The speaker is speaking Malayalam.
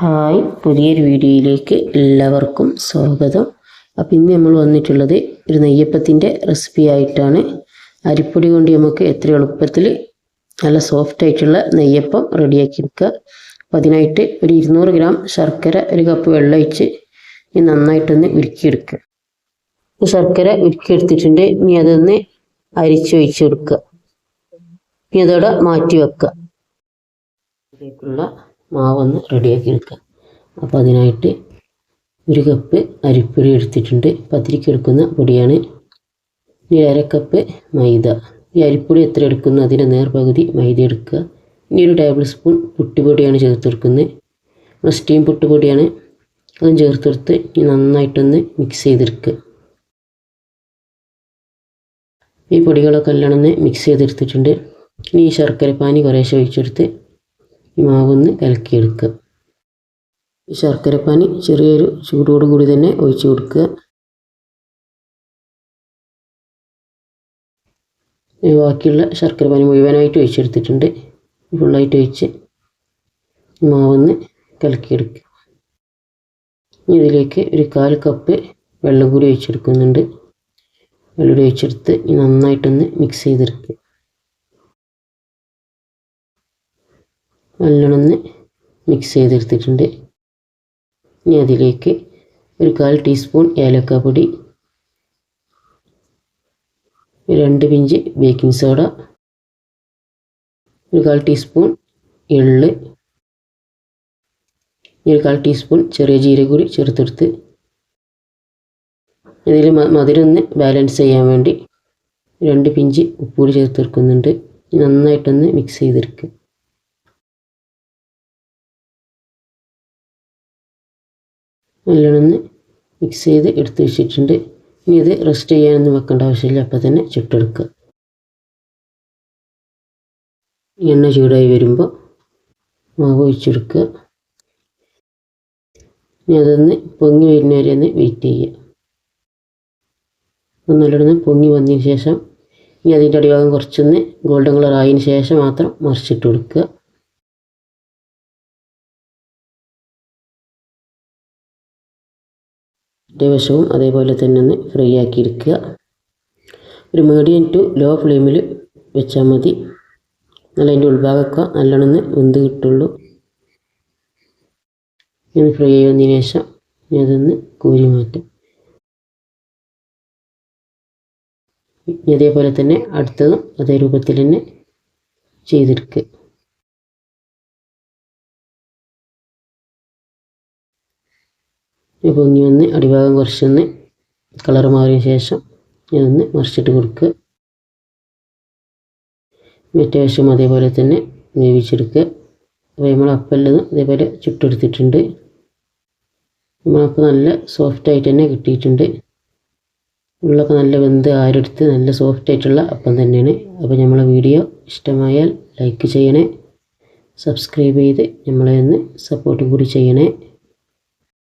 ഹായ് പുതിയൊരു വീഡിയോയിലേക്ക് എല്ലാവർക്കും സ്വാഗതം. അപ്പം ഇന്ന് നമ്മൾ വന്നിട്ടുള്ളത് ഒരു നെയ്യപ്പത്തിന്റെ റെസിപ്പി ആയിട്ടാണ്. അരിപ്പൊടി കൊണ്ട് നമുക്ക് എത്ര എളുപ്പത്തിൽ നല്ല സോഫ്റ്റ് ആയിട്ടുള്ള നെയ്യപ്പം റെഡിയാക്കി എടുക്കുക. അപ്പം അതിനായിട്ട് ഒരു ഇരുന്നൂറ് ഗ്രാം ശർക്കര ഒരു കപ്പ് വെള്ളം ഒഴിച്ച് ഇനി നന്നായിട്ടൊന്ന് ഉരുക്കിയെടുക്കുക. ശർക്കര ഉരുക്കിയെടുത്തിട്ടുണ്ട്. ഇനി അതൊന്ന് അരിച്ചൊഴിച്ച് കൊടുക്കുക. ഇനി അതോടെ മാറ്റി വെക്കുക. മാവൊന്ന് റെഡിയാക്കി എടുക്കുക അപ്പോൾ അതിനായിട്ട് ഒരു കപ്പ് അരിപ്പൊടി എടുത്തിട്ടുണ്ട്. പത്തിരിക്ക് എടുക്കുന്ന പൊടിയാണ് ഇനി അര കപ്പ് മൈദ. ഈ അരിപ്പൊടി എത്ര എടുക്കുന്നു? അതിന്റെ നേർപകുതി മൈദ എടുക്കുക. ഇനി ഒരു ടേബിൾ സ്പൂൺ പുട്ടുപൊടിയാണ് ചേർത്ത് കൊടുക്കുന്നത്. സ്റ്റീം പുട്ടുപൊടിയാണ്. അതും ചേർത്തെടുത്ത് ഇനി നന്നായിട്ടൊന്ന് മിക്സ് ചെയ്തെടുക്കുക. ഈ പൊടികളൊക്കെ എല്ലാം ഒന്ന് മിക്സ് ചെയ്തെടുത്തിട്ടുണ്ട്. ഇനി ഈ ശർക്കര പാനി കുറേശ്ശെ ഒഴിച്ചെടുത്ത് ഈ മാവൊന്ന് കലക്കിയെടുക്കുക. ഈ ശർക്കരപ്പാനി ചെറിയൊരു ചൂടോട് കൂടി തന്നെ ഒഴിച്ച് കൊടുക്കുക. ബാക്കിയുള്ള ശർക്കരപ്പാനി മുഴുവനായിട്ട് ഒഴിച്ചെടുത്തിട്ടുണ്ട്. ഫുള്ളായിട്ട് ഒഴിച്ച് മാവൊന്ന് കലക്കിയെടുക്കുക. ഇതിലേക്ക് ഒരു കാൽ കപ്പ് വെള്ളം കൂടി ഒഴിച്ചെടുക്കുന്നുണ്ട്. വെള്ളം കൂടി ഒഴിച്ചെടുത്ത് നന്നായിട്ടൊന്ന് മിക്സ് ചെയ്തെടുക്കുക. നല്ലോണം മിക്സ് ചെയ്തെടുത്തിട്ടുണ്ട്. ഇനി അതിലേക്ക് ഒരു കാൽ ടീസ്പൂൺ ഏലക്ക പൊടി രണ്ട് പിഞ്ച് ബേക്കിംഗ് സോഡ ഒരു കാൽ ടീസ്പൂൺ എള്ള് ഒരു കാൽ ടീസ്പൂൺ ചെറിയ ജീരക കൂടി ചേർത്തെടുത്ത് ഇതിൽ മധുരം ഒന്ന് ബാലൻസ് ചെയ്യാൻ വേണ്ടി രണ്ട് പിഞ്ച് ഉപ്പുകൂടി ചേർത്തെടുക്കുന്നുണ്ട്. നന്നായിട്ടൊന്ന് മിക്സ് ചെയ്തെടുക്കുക നല്ലോണം ഒന്ന് മിക്സ് ചെയ്ത് എടുത്ത് വെച്ചിട്ടുണ്ട്. ഇനി ഇത് റെസ്റ്റ് ചെയ്യാനൊന്നും വെക്കേണ്ട ആവശ്യമില്ല. അപ്പോൾ തന്നെ ചുട്ടെടുക്കുക. എണ്ണ ചൂടായി വരുമ്പോൾ മാവ് ഒഴിച്ചെടുക്കുക. ഇനി അതൊന്ന് പൊങ്ങി വരുന്നവരെ ഒന്ന് വെയിറ്റ് ചെയ്യുക. അപ്പം നല്ലോണം പൊങ്ങി വന്നതിന് ശേഷം ഇനി അതിന്റെ അടിഭാഗം കുറച്ചൊന്ന് ഗോൾഡൻ കളർ ആയതിന് ശേഷം മാത്രം മറിച്ചിട്ട് കൊടുക്കുക. മറ്റേ വശവും അതേപോലെ തന്നെ ഒന്ന് ഫ്രൈ ആക്കി എടുക്കുക ഒരു മീഡിയം ടു ലോ ഫ്ലെയിമിൽ വെച്ചാൽ മതി. നല്ല അതിന്റെ ഉൾഭാഗമൊക്കെ നല്ലോണം വെന്ത് കിട്ടുള്ളൂ. ഇനി ഫ്രൈ ചെയ്യുന്നതിന് ശേഷം ഇനി അതൊന്ന് കോരി മാറ്റും. ഇനി അതേപോലെ തന്നെ അടുത്തതും അതേ രൂപത്തിൽ തന്നെ ചെയ്തെടുക്കുക. പൊങ്ങി വന്ന് അടിഭാഗം കുറച്ചൊന്ന് കളർ മാറിയ ശേഷം ഞാനൊന്ന് മറിച്ചിട്ട് കൊടുക്കുക. മറ്റേ വശം അതേപോലെ തന്നെ വേവിച്ചെടുക്കുക. അപ്പോൾ നമ്മൾ അപ്പല്ലത് അതേപോലെ ചുട്ടെടുത്തിട്ടുണ്ട്. നമ്മളപ്പോൾ നല്ല സോഫ്റ്റായിട്ട് തന്നെ കിട്ടിയിട്ടുണ്ട്. ഉള്ളൊക്കെ നല്ല വെന്ത് ആരെടുത്ത് നല്ല സോഫ്റ്റ് ആയിട്ടുള്ള അപ്പം തന്നെയാണ്. അപ്പോൾ നമ്മളെ വീഡിയോ ഇഷ്ടമായാൽ ലൈക്ക് ചെയ്യണേ. സബ്സ്ക്രൈബ് ചെയ്ത് നമ്മളെ ഒന്ന് സപ്പോർട്ടും കൂടി ചെയ്യണേ.